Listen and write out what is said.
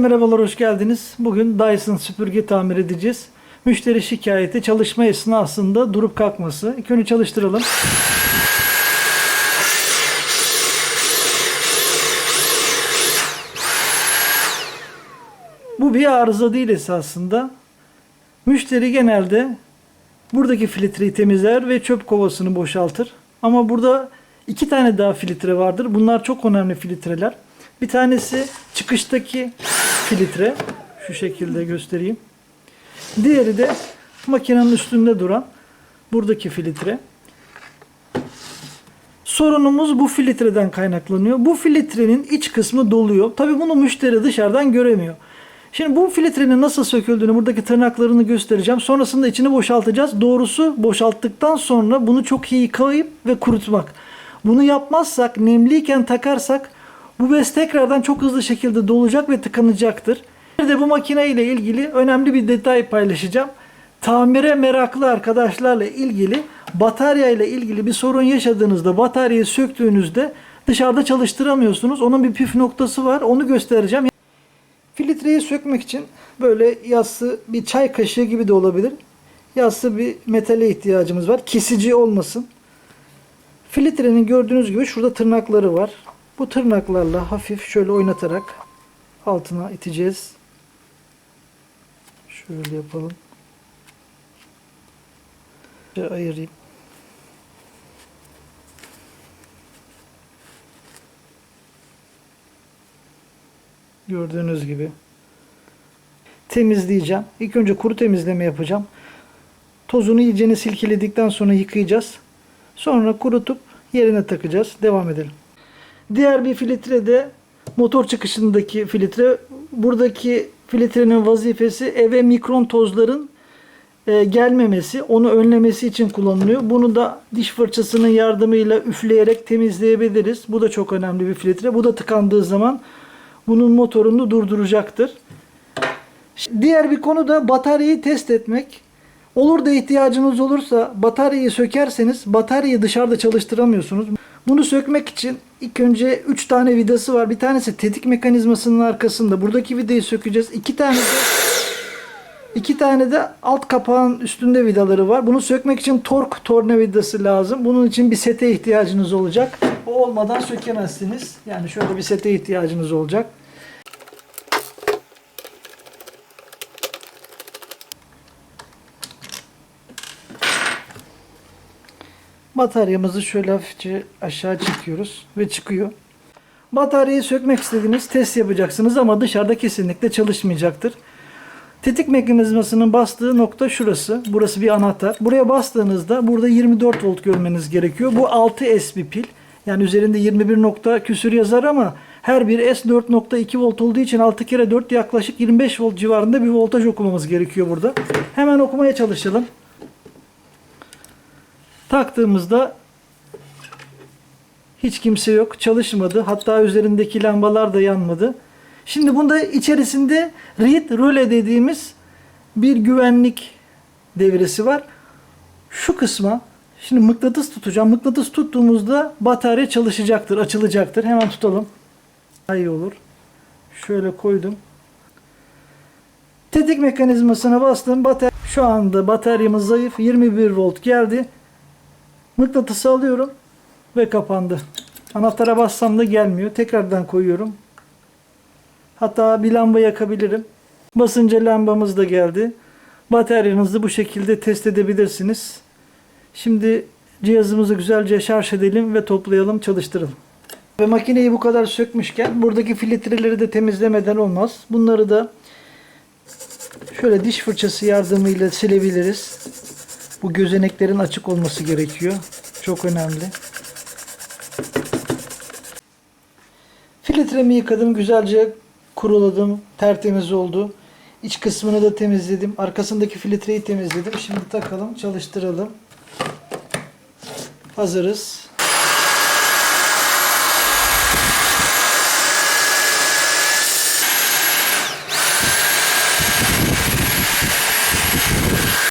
Merhabalar, hoş geldiniz. Bugün Dyson süpürge tamir edeceğiz. Müşteri şikayeti çalışma esnasında durup kalkması. İlk önce çalıştıralım. Bu bir arıza değil esasında. Müşteri genelde buradaki filtreyi temizler ve çöp kovasını boşaltır. Ama burada iki tane daha filtre vardır. Bunlar çok önemli filtreler. Bir tanesi çıkıştaki filtre. Şu şekilde göstereyim. Diğeri de makinenin üstünde duran buradaki filtre. Sorunumuz bu filtreden kaynaklanıyor. Bu filtrenin iç kısmı doluyor. Tabi bunu müşteri dışarıdan göremiyor. Şimdi bu filtrenin nasıl söküldüğünü buradaki tırnaklarını göstereceğim. Sonrasında içini boşaltacağız. Doğrusu boşalttıktan sonra bunu çok iyi yıkayıp ve kurutmak. Bunu yapmazsak, nemliyken takarsak bu bez tekrardan çok hızlı şekilde dolacak ve tıkanacaktır. Bir de bu makine ile ilgili önemli bir detay paylaşacağım. Tamire meraklı arkadaşlarla ilgili batarya ile ilgili bir sorun yaşadığınızda bataryayı söktüğünüzde dışarıda çalıştıramıyorsunuz. Onun bir püf noktası var. Onu göstereceğim. Filtreyi sökmek için böyle yassı bir çay kaşığı gibi de olabilir. Yassı bir metale ihtiyacımız var. Kesici olmasın. Filtrenin gördüğünüz gibi şurada tırnakları var. Bu tırnaklarla hafif şöyle oynatarak altına iteceğiz. Şöyle yapalım. Şöyle ayırayım. Gördüğünüz gibi. Temizleyeceğim. İlk önce kuru temizleme yapacağım. Tozunu iyicene silkeledikten sonra yıkayacağız. Sonra kurutup yerine takacağız. Devam edelim. Diğer bir filtre de motor çıkışındaki filtre. Buradaki filtrenin vazifesi eve mikron tozların e, gelmemesi, onu önlemesi için kullanılıyor. Bunu da diş fırçasının yardımıyla üfleyerek temizleyebiliriz. Bu da çok önemli bir filtre. Bu da tıkandığı zaman bunun motorunu durduracaktır. Diğer bir konu da bataryayı test etmek. Olur da ihtiyacınız olursa bataryayı sökerseniz bataryayı dışarıda çalıştıramıyorsunuz. Bunu sökmek için ilk önce 3 tane vidası var. Bir tanesi tetik mekanizmasının arkasında. Buradaki vidayı sökeceğiz. 2 tane de iki tane de alt kapağın üstünde vidaları var. Bunu sökmek için tork tornavidası lazım. Bunun için bir sete ihtiyacınız olacak. O olmadan sökemezsiniz. Yani şöyle bir sete ihtiyacınız olacak. Bataryamızı şöyle hafifçe aşağı çekiyoruz ve çıkıyor. Bataryayı sökmek istediğiniz test yapacaksınız ama dışarıda kesinlikle çalışmayacaktır. Tetik mekanizmasının bastığı nokta şurası. Burası bir anahtar. Buraya bastığınızda burada 24 volt görmeniz gerekiyor. Bu 6S bir pil. Yani üzerinde 21 nokta küsür yazar ama her bir S 4.2 volt olduğu için 6 kere 4 yaklaşık 25 volt civarında bir voltaj okumamız gerekiyor burada. Hemen okumaya çalışalım. Taktığımızda hiç kimse yok. Çalışmadı. Hatta üzerindeki lambalar da yanmadı. Şimdi bunda içerisinde read röle dediğimiz bir güvenlik devresi var. Şu kısma şimdi mıknatıs tutacağım. Mıknatıs tuttuğumuzda batarya çalışacaktır, açılacaktır. Hemen tutalım. Daha iyi olur. Şöyle koydum. Tetik mekanizmasına bastım. Batarya şu anda bataryamız zayıf. 21 volt geldi. Mıknatısı alıyorum ve kapandı. Anahtara bassam da gelmiyor. Tekrardan koyuyorum. Hatta bir lamba yakabilirim. Basınca lambamız da geldi. Bataryanızı bu şekilde test edebilirsiniz. Şimdi cihazımızı güzelce şarj edelim ve toplayalım, çalıştıralım. Ve makineyi bu kadar sökmüşken buradaki filtreleri de temizlemeden olmaz. Bunları da şöyle diş fırçası yardımıyla silebiliriz. Bu gözeneklerin açık olması gerekiyor. Çok önemli. Filtremi yıkadım. Güzelce kuruladım. Tertemiz oldu. İç kısmını da temizledim. Arkasındaki filtreyi temizledim. Şimdi takalım, çalıştıralım. Hazırız.